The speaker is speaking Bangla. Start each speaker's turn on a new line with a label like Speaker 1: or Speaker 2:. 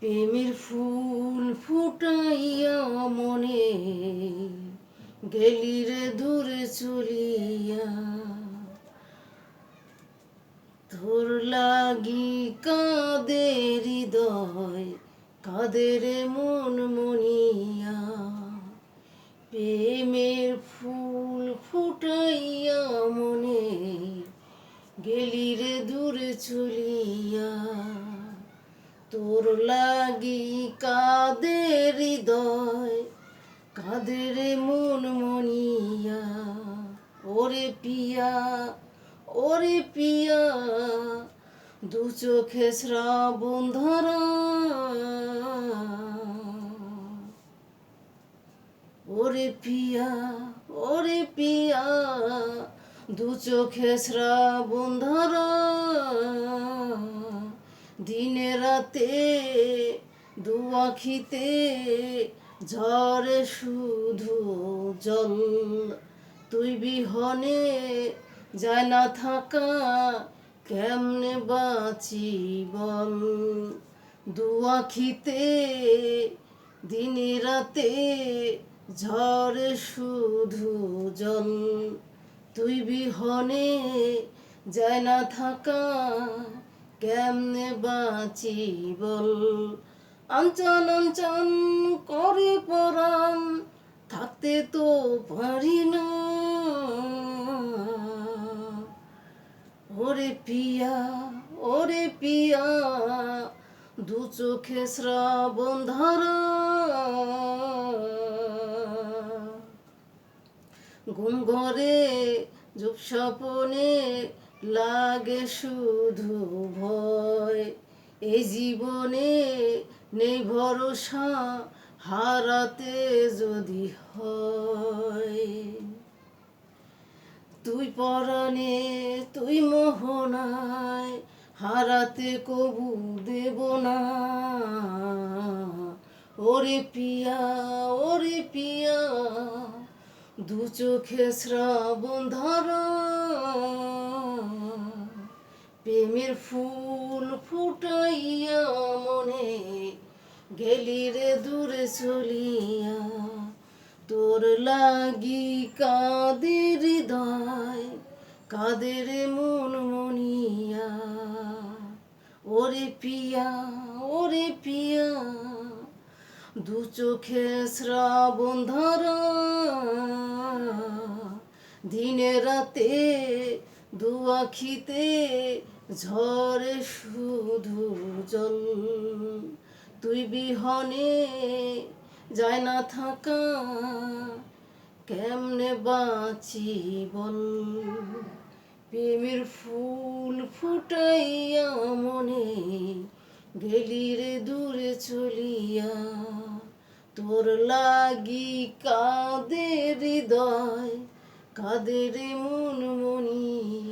Speaker 1: প্রেমের ফুল ফুটাইয়া মনে গেলি রে দূরে চলিয়া। তোর লাগি কাঁদে হৃদয় কাদের মন মনিয়া কাদের হৃদয়, কাদের মন মনিয়া? ওরে পিয়া ওরে পিয়া, দু চোখে শ্রাবণ ধরা। ওরে পিয়া ওরে পিয়া, দু চোখে শ্রাবণ ধরা। দিনে রাতে দু ঝরে শুধু জল। তুই বিহনে যায় না থাকা, কেমনে বাঁচি বল দু দিনে রাতে ঝরে শুধু জল। তুই বিহনে যায় না থাকা, কেমনে বাঁচি বল আঞ্চন আঞ্চন করে পরাণ, থাকতে তো পারি না। ওরে পিয়া ওরে পিয়া, দু চোখে শ্রাবণ ধরা। ঘুম ঘরে যুগ লাগে শুধু ভয়, এই জীবনে নেই ভরসা হারাতে যদি হয়। তুই পরাণে তুই মোহনায়, হারাতে কবু দেব না। ওরে পিয়া ওরে পিয়া, দু চোখে শ্রাবণ ধরা। প্রেমের ফুল ফুটাইয়া গেলি রে দূরে চলিয়া, তোর লাগি কাদের হৃদয়, কাদের মন মনিয়া। ওরে পিয়া ওরে পিয়া, দু চোখে শ্রাবণ ধরা, দিনে রাতে দু আখিতে ঝরে শুধু জল। তুই বিহনে যায় না থাকা, কেমনে বাঁচি বল প্রেমের ফুল ফুটাইয়া মনে গেলি রে দূরে চলিয়া, তোর লাগি কাদের হৃদয় কাদের মন মনিয়া।